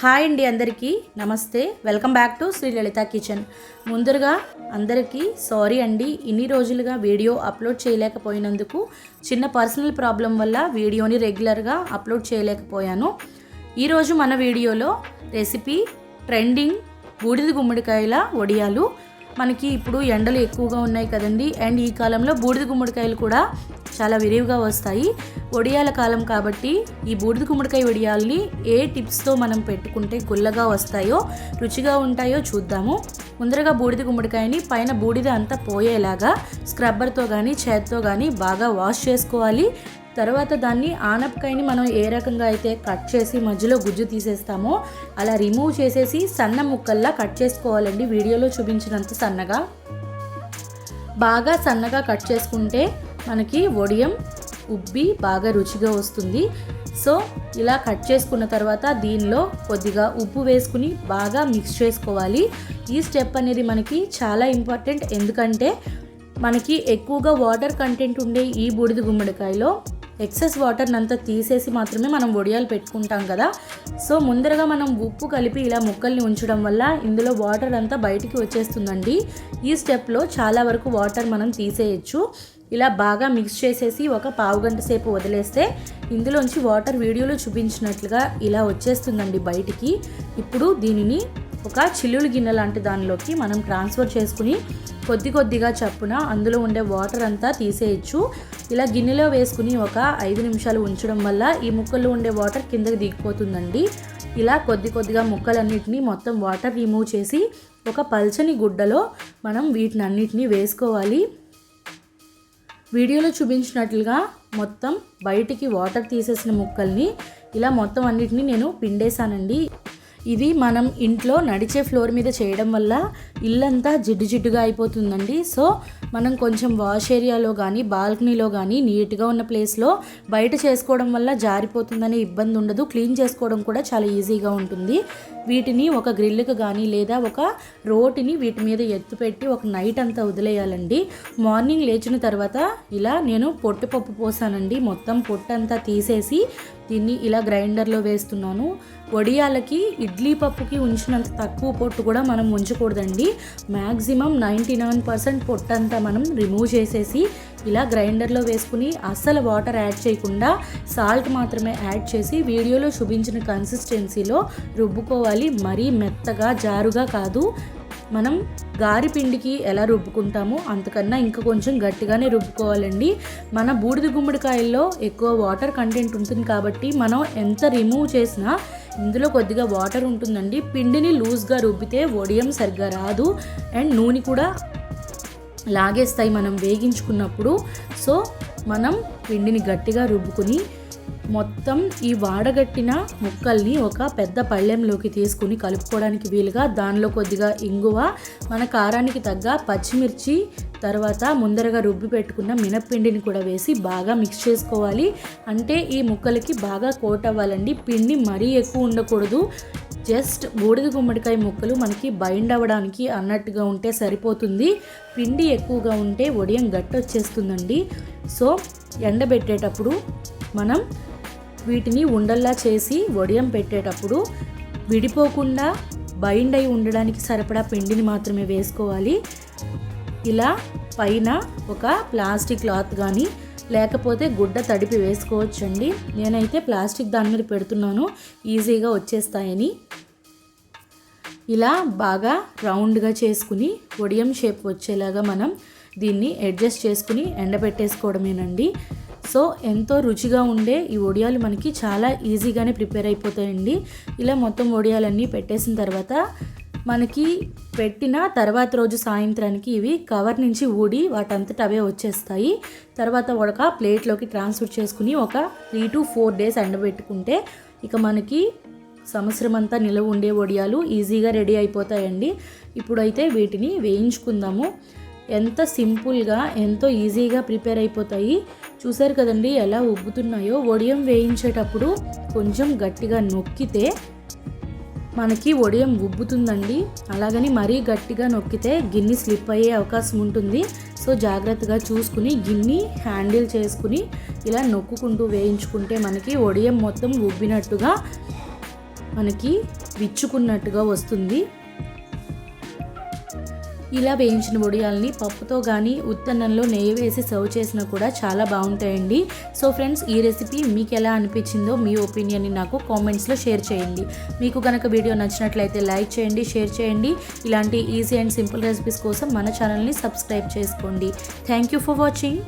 Hi అండి అందరికీ. నమస్తే. Welcome back to Shri Lalitha Kitchen. ముందరగా అందరికీ సారీ అండి. ఇన్ని రోజులుగా వీడియో అప్లోడ్ చేయలేకపోయినందుకు చిన్న పర్సనల్ ప్రాబ్లం వల్ల వీడియోని రెగ్యులర్గా అప్లోడ్ చేయలేకపోయాను. ఈరోజు మన వీడియోలో రెసిపీ ట్రెండింగ్ బూడిద గుమ్మడికాయల వడియాలు. మనకి ఇప్పుడు ఎండలు ఎక్కువగా ఉన్నాయి కదండి. అండ్ ఈ కాలంలో బూడిద గుమ్మడికాయలు కూడా చాలా విరివిగా వస్తాయి. వడియాల కాలం కాబట్టి ఈ బూడిద గుమ్మడికాయ వడియాల్ని ఏ టిప్స్తో మనం పెట్టుకుంటే గుల్లగా వస్తాయో రుచిగా ఉంటాయో చూద్దాము. ముందరగా బూడిద గుమ్మడికాయని పైన బూడిద అంతా పోయేలాగా స్క్రబ్బర్తో కానీ చేత్తో కానీ బాగా వాష్ చేసుకోవాలి. తర్వాత దాన్ని ఆనపకాయని మనం ఏ రకంగా అయితే కట్ చేసి మధ్యలో గుజ్జు తీసేస్తామో అలా రిమూవ్ చేసేసి సన్న ముక్కల్లా కట్ చేసుకోవాలండి. వీడియోలో చూపించినంత సన్నగా. బాగా సన్నగా కట్ చేసుకుంటే మనకి వడియం ఉబ్బి బాగా రుచిగా వస్తుంది. సో ఇలా కట్ చేసుకున్న తర్వాత దీనిలో కొద్దిగా ఉప్పు వేసుకుని బాగా మిక్స్ చేసుకోవాలి. ఈ స్టెప్ అనేది మనకి చాలా ఇంపార్టెంట్. ఎందుకంటే మనకి ఎక్కువగా వాటర్ కంటెంట్ ఉండే ఈ బూడిద గుమ్మడికాయలో ఎక్సెస్ వాటర్ని అంతా తీసేసి మాత్రమే మనం వడియాలు పెట్టుకుంటాం కదా. సో ముందరగా మనం ఉప్పు కలిపి ఇలా ముక్కల్ని ఉంచడం వల్ల ఇందులో వాటర్ అంతా బయటికి వచ్చేస్తుందండి. ఈ స్టెప్లో చాలా వరకు వాటర్ మనం తీసేయచ్చు. ఇలా బాగా మిక్స్ చేసేసి ఒక పావు గంట సేపు వదిలేస్తే ఇందులోంచి వాటర్ వీడియోలో చూపించినట్లుగా ఇలా వచ్చేస్తుందండి బయటికి. ఇప్పుడు దీనిని ఒక చిల్లులు గిన్నె లాంటి దానిలోకి మనం ట్రాన్స్ఫర్ చేసుకుని కొద్ది కొద్దిగా చప్పున అందులో ఉండే వాటర్ అంతా తీసేయచ్చు. ఇలా గిన్నెలో వేసుకుని ఒక ఐదు నిమిషాలు ఉంచడం వల్ల ఈ ముక్కల్లో ఉండే వాటర్ కిందకి దిగిపోతుందండి. ఇలా కొద్ది కొద్దిగా ముక్కలన్నిటిని మొత్తం వాటర్ రిమూవ్ చేసి ఒక పల్చని గుడ్డలో మనం వీటిని అన్నిటినీ వేసుకోవాలి. వీడియోలో చూపించినట్లుగా మొత్తం బయటికి వాటర్ తీసేసిన ముక్కల్ని ఇలా మొత్తం అన్నిటిని నేను పిండేశానండి. ఇది మనం ఇంట్లో నడిచే ఫ్లోర్ మీద చేయడం వల్ల ఇల్లంతా జిడ్డు జిడ్డుగా అయిపోతుందండి. సో మనం కొంచెం వాష్ ఏరియాలో కానీ బాల్కనీలో కానీ నీట్గా ఉన్న ప్లేస్లో బయట చేసుకోవడం వల్ల జారిపోతుందనే ఇబ్బంది ఉండదు. క్లీన్ చేసుకోవడం కూడా చాలా ఈజీగా ఉంటుంది. వీటిని ఒక గ్రిల్కి కానీ లేదా ఒక రోటిని వీటి మీద ఎత్తుపెట్టి ఒక నైట్ అంతా వదిలేయాలండి. మార్నింగ్ లేచిన తర్వాత ఇలా నేను పొట్టు పప్పు పోసానండి. మొత్తం పొట్టు అంతా తీసేసి దీన్ని ఇలా గ్రైండర్లో వేస్తున్నాను. వడియాలకి ఇడ్లీ పప్పుకి ఉంచినంత తక్కువ పొట్టు కూడా మనం ఉంచకూడదండి. మ్యాక్సిమం నైంటీ నైన్ పర్సెంట్ పొట్టు అంతా మనం రిమూవ్ చేసేసి ఇలా గ్రైండర్లో వేసుకుని అస్సలు వాటర్ యాడ్ చేయకుండా సాల్ట్ మాత్రమే యాడ్ చేసి వీడియోలో చూపించిన కన్సిస్టెన్సీలో రుబ్బుకోవాలి. మరీ మెత్తగా జారుగా కాదు. మనం గారి పిండికి ఎలా రుబ్బుకుంటామో అంతకన్నా ఇంకా కొంచెం గట్టిగానే రుబ్బుకోవాలండి. మన బూడిద గుమ్మడికాయల్లో ఎక్కువ వాటర్ కంటెంట్ ఉంటుంది కాబట్టి మనం ఎంత రిమూవ్ చేసినా ఇందులో కొద్దిగా వాటర్ ఉంటుందండి. పిండిని లూజ్గా రుబ్బితే ఒడియం సరిగ్గా రాదు. అండ్ నూనె కూడా లాగేస్తాయి మనం వేగించుకున్నప్పుడు. సో మనం పిండిని గట్టిగా రుబ్బుకుని మొత్తం ఈ వాడగట్టిన ముక్కల్ని ఒక పెద్ద పళ్ళెంలోకి తీసుకుని కలుపుకోవడానికి వీలుగా దానిలో కొద్దిగా ఇంగువ మన కారానికి తగ్గ పచ్చిమిర్చి తర్వాత ముందరగా రుబ్బి పెట్టుకున్న మినప్పిండిని కూడా వేసి బాగా మిక్స్ చేసుకోవాలి. అంటే ఈ ముక్కలకి బాగా కోట్ అవ్వాలండి. పిండి మరీ ఎక్కువ ఉండకూడదు. జస్ట్ బూడిద గుమ్మడికాయ ముక్కలు మనకి బైండ్ అవ్వడానికి అన్నట్టుగా ఉంటే సరిపోతుంది. పిండి ఎక్కువగా ఉంటే వడియం గట్టి వచ్చేస్తుందండి సో ఎండబెట్టేటప్పుడు మనం వీటిని ఉండల్లా చేసి వడియం పెట్టేటప్పుడు విడిపోకుండా బైండ్ అయి ఉండడానికి సరిపడా పిండిని మాత్రమే వేసుకోవాలి. ఇలా పైన ఒక ప్లాస్టిక్ క్లాత్ కానీ లేకపోతే గుడ్డ తడిపి వేసుకోవచ్చండి. నేనైతే ప్లాస్టిక్ దాని మీద పెడుతున్నాను. ఈజీగా వచ్చేస్తాయని. ఇలా బాగా రౌండ్గా చేసుకుని ఒడియం షేప్ వచ్చేలాగా మనం దీన్ని అడ్జస్ట్ చేసుకుని ఎండబెట్టేసుకోవడమేనండి. సో ఎంతో రుచిగా ఉండే ఈ వడియాలు మనకి చాలా ఈజీగానే ప్రిపేర్ అయిపోతాయండి. ఇలా మొత్తం వడియాలన్నీ పెట్టేసిన తర్వాత మనకి పెట్టిన తర్వాత రోజు సాయంత్రానికి ఇవి కవర్ నుంచి ఊడి వాటంతట అవే వచ్చేస్తాయి. తర్వాత ఒక ప్లేట్లోకి ట్రాన్స్ఫర్ చేసుకుని ఒక త్రీ టు ఫోర్ డేస్ ఎండబెట్టుకుంటే ఇక మనకి సంవత్సరం అంతా నిలవ ఉండే వడియాలు ఈజీగా రెడీ అయిపోతాయండి. ఇప్పుడైతే వీటిని వేయించుకుందాము. ఎంత సింపుల్గా ఎంతో ఈజీగా ప్రిపేర్ అయిపోతాయి. చూసారు కదండి ఎలా ఉబ్బుతున్నాయో? వడియం వేయించేటప్పుడు కొంచెం గట్టిగా నొక్కితే మనకి వడియం ఉబ్బుతుందండి. అలాగని మరీ గట్టిగా నొక్కితే గిన్నె స్లిప్ అయ్యే అవకాశం ఉంటుంది. సో జాగ్రత్తగా చూసుకుని గిన్నె హ్యాండిల్ చేసుకుని ఇలా నొక్కుకుంటూ వేయించుకుంటే మనకి వడియం మొత్తం ఉబ్బినట్టుగా మనకి విచ్చుకున్నట్టుగా వస్తుంది. ఇలా వేయించిన వడియాల్ని పప్పుతో కానీ ఉత్తన్నంలో నెయ్యి వేసి సర్వ్ చేసినా కూడా చాలా బాగుంటాయండి. సో ఫ్రెండ్స్ ఈ రెసిపీ మీకు ఎలా అనిపించిందో మీ ఒపీనియన్ని నాకు కామెంట్స్లో షేర్ చేయండి. మీకు కనుక వీడియో నచ్చినట్లయితే లైక్ చేయండి షేర్ చేయండి. ఇలాంటి ఈజీ అండ్ సింపుల్ రెసిపీస్ కోసం మన ఛానల్ని సబ్స్క్రైబ్ చేసుకోండి. Thank you for watching.